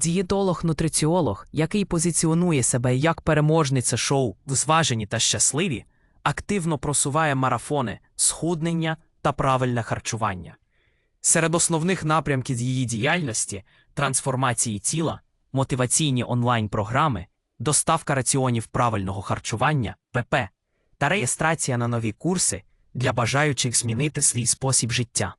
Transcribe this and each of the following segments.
Дієтолог-нутриціолог, який позиціонує себе як переможниця шоу Зважені та щасливі, активно просуває марафони, схуднення та правильне харчування. Серед основних напрямків її діяльності трансформації тіла, мотиваційні онлайн-програми, доставка раціонів правильного харчування ПП та реєстрація на нові курси для бажаючих змінити свій спосіб життя.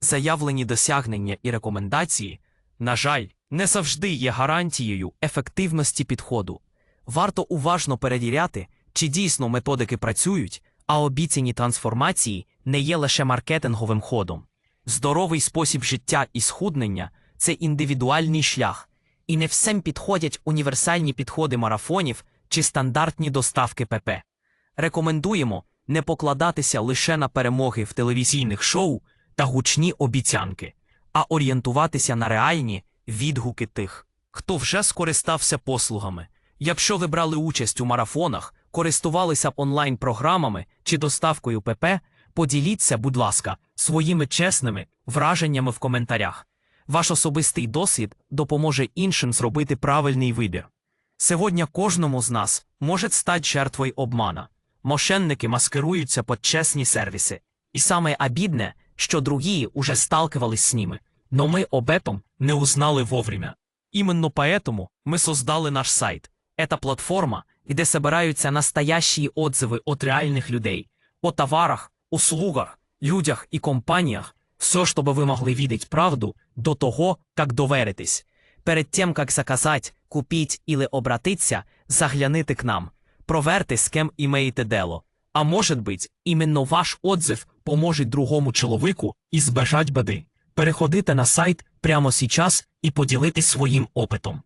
Заявлені досягнення і рекомендації, на жаль, не завжди є гарантією ефективності підходу. Варто уважно перевіряти, чи дійсно методики працюють, а обіцяні трансформації не є лише маркетинговим ходом. Здоровий спосіб життя і схуднення це індивідуальний шлях, і не всім підходять універсальні підходи марафонів чи стандартні доставки ПП. Рекомендуємо не покладатися лише на перемоги в телевізійних шоу та гучні обіцянки, а орієнтуватися на реальні відгуки тих, хто вже скористався послугами. Якщо ви брали участь у марафонах, користувалися онлайн-програмами чи доставкою ПП, поділіться, будь ласка, своїми чесними враженнями в коментарях. Ваш особистий досвід допоможе іншим зробити правильний вибір. Сьогодні кожному з нас може стати жертвою обмана. Мошенники маскируються під чесні сервіси. І саме обідне, що другі уже сталкивались с ними, но мы об этом не узнали вовремя. Именно поэтому мы создали наш сайт. Это платформа, где собираются настоящие отзывы от реальных людей, о товарах, услугах, людях и компаниях, все, чтобы вы могли видеть правду до того, как доверитесь. Перед тем, как заказать, купить или обратиться, загляните к нам. Проверте, з ким імеєте дело. А може бути, іменно ваш отзыв поможе другому чоловіку і збежать беди. Переходите на сайт прямо сейчас і поділитись своїм опитом.